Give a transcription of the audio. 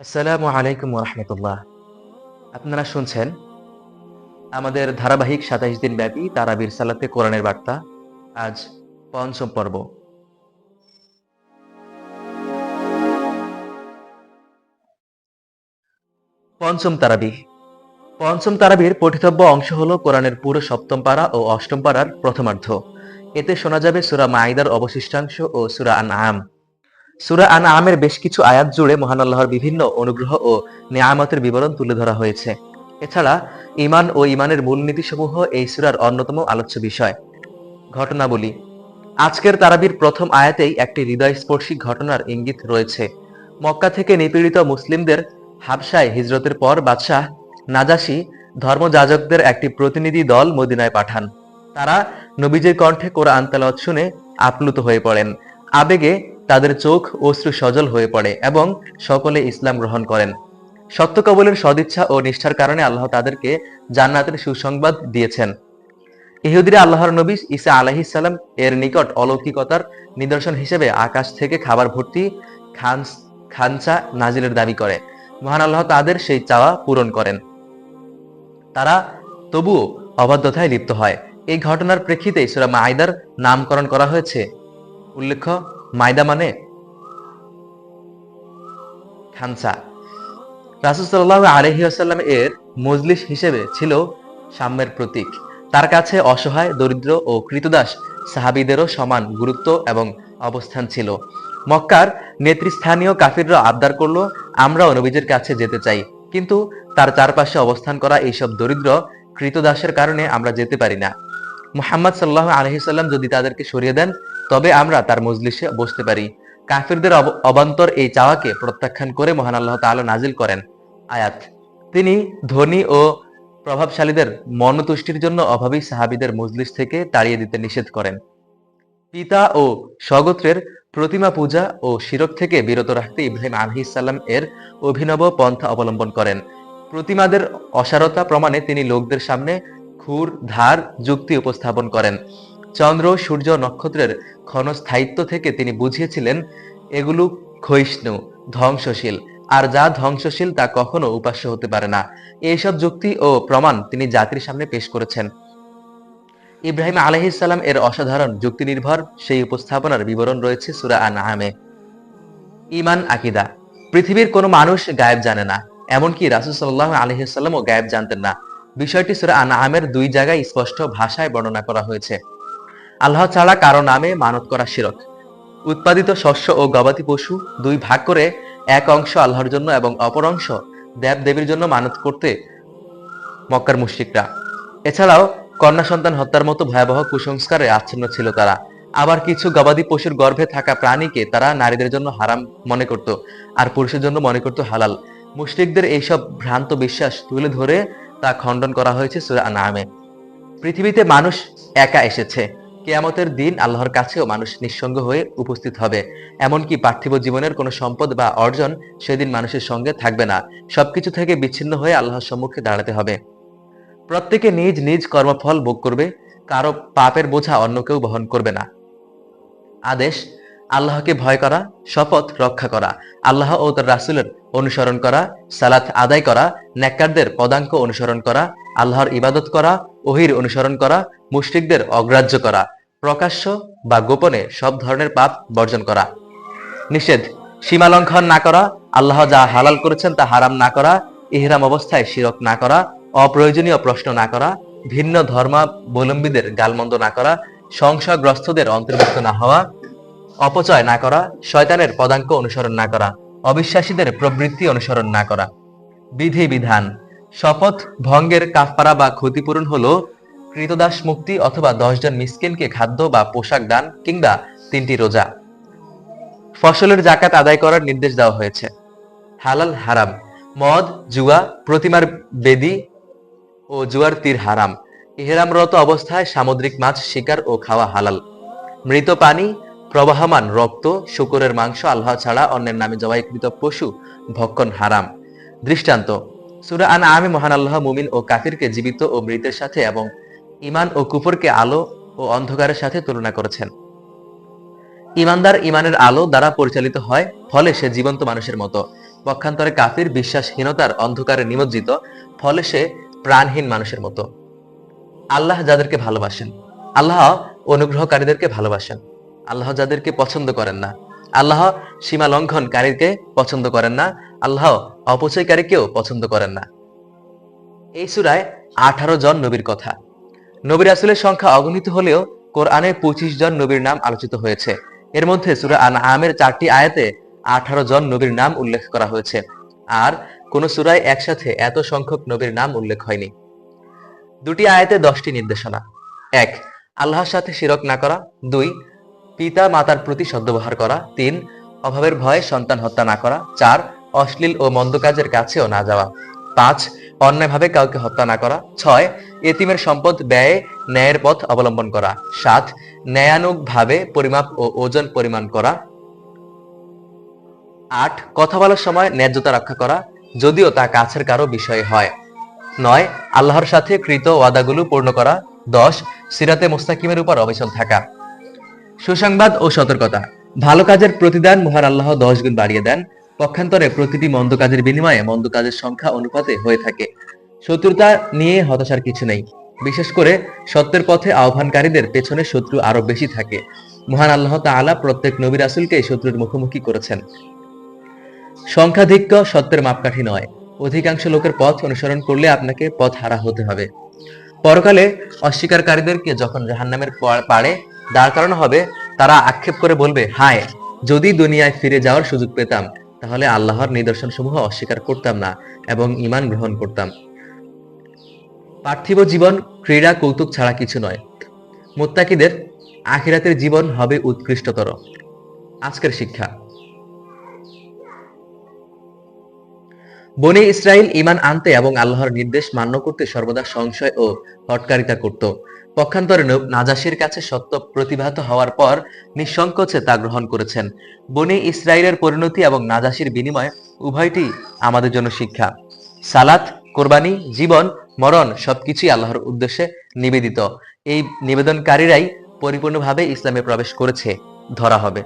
আসসালামু আলাইকুম রহমতুল্লাহ। আপনারা শুনছেন আমাদের ধারাবাহিক সাতাইশ দিন ব্যাপী তারাবির সালাতে কোরআনের বার্তা। আজ পঞ্চম পর্ব। পঞ্চম তারাবি। পঞ্চম তারাবির পঠিতব্য অংশ হল কোরআনের পুরো সপ্তম পারা ও অষ্টম পারার প্রথমার্ধ। এতে শোনা যাবে সুরা মাইদার অবশিষ্টাংশ ও সুরা আন আম সুরা আনা আমের বেশ কিছু আয়াত জুড়ে মহান আল্লাহর বিভিন্ন অনুগ্রহ ও নিয়ামতের বিবরণ তুলে ধরা হয়েছে। এছাড়া ইমান ও ইমানের মূলনীতিসমূহ এই সুরার অন্যতম আলোচ্য বিষয়। ঘটনাবলী। আজকের তারাবির প্রথম আয়াতেই একটি হৃদয়স্পর্শী ঘটনার ইঙ্গিত রয়েছে। মক্কা থেকে নিপীড়িত মুসলিমদের হাবসায় হিজরতের পর বাদশাহ নাজাসি ধর্মযাজকদের একটি প্রতিনিধি দল মদিনায় পাঠান। তারা নবীজের কণ্ঠে কোরআন তেলাওয়াত শুনে আপ্লুত হয়ে পড়েন। আবেগে তাদের চোখ অশ্রু সজল হয়ে পড়ে এবং সকলে ইসলাম গ্রহণ করেন। সত্য কবলের সদিচ্ছা ও নিষ্ঠার কারণে আল্লাহ তাদেরকে জান্নাতের সুসংবাদ দিয়েছেন। ইহুদিরা আল্লাহর নবী ঈসা আলাহিসাল্লাম এর নিকট অলৌকিকতার নিদর্শন হিসেবে আকাশ থেকে খাবার ভর্তি খান খানচা নাজিলের দাবি করে। মহান আল্লাহ তাদের সেই চাওয়া পূরণ করেন। তারা তবুও অবাধ্যতায় লিপ্ত হয়। এই ঘটনার প্রেক্ষিতে সুরা মাইদার নামকরণ করা হয়েছে। উল্লেখ্য মাইদা মানে? খানসা। রাসুল সাল্লাহ আলহি আসাল্লাম এর মজলিস হিসেবে ছিল সাম্যের প্রতীক। তার কাছে অসহায়, দরিদ্র ও কৃতদাস সাহাবিদেরও সমান গুরুত্ব এবং অবস্থান ছিল। মক্কার নেতৃস্থানীয় কাফিররা আবদার করল, আমরাও নবীজের কাছে যেতে চাই। কিন্তু তার চারপাশে অবস্থান করা এইসব দরিদ্র কৃতদাসের কারণে আমরা যেতে পারি না। মুহাম্মদ সাল্লাহ আলহিসাল্লাম যদি তাদেরকে সরিয়ে দেন তবে আমরা তার মজলিসে বসতে পারি। কাফিরদের অব- অবান্তর এই চাওয়াকে প্রত্যাখ্যান করে মহান আল্লাহ তাআলা নাজিল করেন। আয়াত, তিনি ধনী ও প্রভাবশালীদের মনতুষ্টির জন্য অভাবী সাহাবিদের মজলিস থেকে তাড়িয়ে দিতে নিষেধ করেন। পিতা ও স্বগোত্রের প্রতিমা পূজা ও শিরক থেকে বিরত রাখতে ইব্রাহিম আলহিসাল্লাম এর অভিনব পন্থা অবলম্বন করেন। প্রতিমাদের অসারতা প্রমাণে তিনি লোকদের সামনে খুর, ধার, যুক্তি উপস্থাপন করেন। চন্দ্র, সূর্য, নক্ষত্রের ক্ষণস্থায়িত্ব থেকে তিনি বুঝিয়েছিলেন, এগুলো ক্ষয়িষ্ণু, ধ্বংসশীল। আর যা ধ্বংসশীল তা কখনো উপাস্য হতে পারে না। এইসব যুক্তি ও প্রমাণ তিনি জাতির সামনে পেশ করেছেন। ইব্রাহিম আলহিসাল্লাম এর অসাধারণ যুক্তি নির্ভর সেই উপস্থাপনার বিবরণ রয়েছে সুরা আন আহমে ইমান আকিদা। পৃথিবীর কোনো মানুষ গায়েব জানে না, এমনকি রাসুল সাল্লাহ আলহিসাল্লামও গায়েব জানতেন না। বিষয়টি সুরা আন আহমের দুই জায়গায় স্পষ্ট ভাষায় বর্ণনা করা হয়েছে। আল্লাহ ছাড়া কারও নামে মানত করা শিরক। উৎপাদিত শস্য ও গবাদি পশু দুই ভাগ করে এক অংশ আল্লাহর জন্য এবং অপর অংশ দেব দেবীর জন্য মানত করতে মক্কার মুশরিকরা। এছাড়াও কন্যা সন্তান হত্যার মতো ভয়াবহ কুসংস্কারে আচ্ছন্ন ছিল তারা। আবার কিছু গবাদি পশুর গর্ভে থাকা প্রাণীকে তারা নারীদের জন্য হারাম মনে করত আর পুরুষের জন্য মনে করত হালাল। মুশরিকদের এইসব ভ্রান্ত বিশ্বাস তুলে ধরে তা খণ্ডন করা হয়েছে সূরা আনআমে। পৃথিবীতে মানুষ একা এসেছে। কেয়ামতের দিন আল্লাহর কাছেও মানুষ নিঃসঙ্গ হয়ে উপস্থিত হবে। এমনকি পার্থিব জীবনের কোনো সম্পদ বা অর্জন সেদিন মানুষের সঙ্গে থাকবে না। সবকিছু থেকে বিচ্ছিন্ন হয়ে আল্লাহর সম্মুখে দাঁড়াতে হবে। প্রত্যেকে নিজ নিজ কর্মফল ভোগ করবে, কারও পাপের বোঝা অন্য কেউ বহন করবে না। আদেশ, আল্লাহকে ভয় করা, শপথ রক্ষা করা, আল্লাহ ও তার রাসুলের অনুসরণ করা, সালাত আদায় করা, নেককারদের পদাঙ্ক অনুসরণ করা, আল্লাহর ইবাদত করা, ওহির অনুসরণ করা, মুশরিকদের অগ্রাহ্য করা। প্রকাশ্য বা গোপনে সব ধরনের পাপ বর্জন করা। নিষেধ, সীমা লঙ্ঘন না করা, আল্লাহ যা হালাল করেছেন তা হারাম না করা, ইহরাম অবস্থায় শিরক না করা, অপ্রয়োজনীয় প্রশ্ন না করা, ভিন্ন ধর্মাবলম্বীদের গালমন্দ না করা, সংশয়গ্রস্তদের অন্তর্ভুক্ত না হওয়া, অপচয় না করা, শয়তানের পদাঙ্ক অনুসরণ না করা, অবিশ্বাসীদের প্রবৃত্তি অনুসরণ না করা। বিধি বিধান শপথ ভঙ্গের কাফপারা বা ক্ষতিপূরণ হলো কৃতদাস মুক্তি অথবা দশজন মিসকিনকে খাদ্য বা পোশাক দান কিংবা তিনটি রোজা। ফসলের জাকাত আদায় করার নির্দেশ দেওয়া হয়েছে। হালাল হারাম, মদ, জুয়া, প্রতিমার বেদি ও জুয়ার তীর হারাম। ইহরামরত অবস্থায় সামুদ্রিক মাছ শিকার ও খাওয়া হালাল। মৃত পানি, প্রবাহমান রক্ত, শুকুরের মাংস আল্লাহ ছাড়া অন্যের নামে জবাইকৃত পশু, ভক্ষণ হারাম। দৃষ্টান্ত, সুরা আন আমি মহান আল্লাহ মুমিন ও কাফিরকে জীবিত ও মৃতের সাথে এবং ইমান ও কুফরকে আলো ও অন্ধকারের সাথে তুলনা করেছেন। ইমানদার ইমানের আলো দ্বারা পরিচালিত হয়, ফলে সে জীবন্ত মানুষের মতো। পক্ষান্তরে কাফির বিশ্বাসহীনতার অন্ধকারে নিমজ্জিত, ফলে সে প্রাণহীন মানুষের মতো। আল্লাহ যাদেরকে ভালোবাসেন, আল্লাহ অনুগ্রহকারীদেরকে ভালোবাসেন। আল্লাহ যাদেরকে পছন্দ করেন না, আল্লাহ সীমা লঙ্ঘনকারীকে পছন্দ করেন না, আল্লাহ অপচয়কারীকেও পছন্দ করেন না। এই সুরায় আঠারো জন নবীর কথা। নবীর আসলের সংখ্যা অগণিত হলেও কোরআনে পঁচিশ জন নবীর নাম আলোচিত হয়েছে। এর মধ্যে সুরা আন আমের চারটি আয়াতে আঠারো জন নবীর নাম উল্লেখ করা হয়েছে। আর কোন সুরায় একসাথে এত সংখ্যক নবীর নাম উল্লেখ হয়নি। দুটি আয়াতে দশটি নির্দেশনা। এক, আল্লাহর সাথে শিরক না করা। দুই, পিতা মাতার প্রতি সদ্ব্যবহার করা। তিন, অভাবের ভয়ে সন্তান হত্যা না করা। চার, অশ্লীল ও মন্দ কাজের কাছেও না যাওয়া। পাঁচ, অন্যায়ভাবে কাউকে হত্যা না করা। ছয় এতিমের সম্পদ, ব্যয়ে, ন্যায়ের পথ অবলম্বন করা। সাত, ন্যায়ানুগভাবে পরিমাপ ও ওজন পরিমাণ করা। আট, কথা বলার সময় ন্যায্যতা রক্ষা করা, যদিও তা কাছের কারও বিষয় হয়। নয়, আল্লাহর সাথে কৃত ওয়াদাগুলো পূর্ণ করা। দশ, সিরাতে মুস্তাকিমের উপর অবিচল থাকা। সুসংবাদ ও সতর্কতা। ভালো কাজের প্রতিদান মহান আল্লাহ দশ গুণ বাড়িয়ে দেন। পক্ষান্তরে প্রতিটি মন্দ কাজের বিনিময়ে মন্দ কাজের সংখ্যা অনুপাতে হয়ে থাকে। শত্রুতা নিয়ে হতাশার কিছু নেই। বিশেষ করে সত্যের পথে আহ্বানকারীদের পেছনে শত্রু আরও বেশি থাকে। মহান আল্লাহ তাআলা প্রত্যেক নবী রাসূলকে শত্রুর মুখোমুখি করেছেন। সংখ্যাধিক্য সত্যের মাপকাঠি নয়। অধিকাংশ লোকের পথ অনুসরণ করলে আপনাকে পথ হারা হতে হবে। পরকালে অস্বীকারীদেরকে যখন জাহান্নামের পাড়ে দাঁড় করানো হবে, তারা আক্ষেপ করে বলবে, হায়, যদি দুনিয়ায় ফিরে যাওয়ার সুযোগ পেতাম, তাহলে আল্লাহর নিদর্শন সমূহ অস্বীকার করতাম না এবং ইমান গ্রহণ করতাম। পার্থিব জীবন, ক্রীড়া, কৌতুক ছাড়া কিছু নয়। মুত্তাকিদের আখিরাতের জীবন হবে উৎকৃষ্টতর। আজকের শিক্ষা। বনে ইসরায়েল ইমান আনতে এবং আল্লাহর নির্দেশ মান্য করতে সর্বদা সংশয় ও হটকারিতা করত। পক্ষান্তরে নাজাসির কাছে সত্য প্রতিভাত হওয়ার পর নিঃসংকোচে তা গ্রহণ করেছেন। বনে ইসরায়েলের পরিণতি এবং নাজাসির বিনিময় উভয়টি আমাদের জন্য শিক্ষা। সালাত, কোরবানি, জীবন মরণ সবকিছুই আল্লাহর উদ্দেশ্যে নিবেদিত। এই নিবেদনকারীরাই পরিপূর্ণভাবে ইসলামে প্রবেশ করেছে ধরা হবে।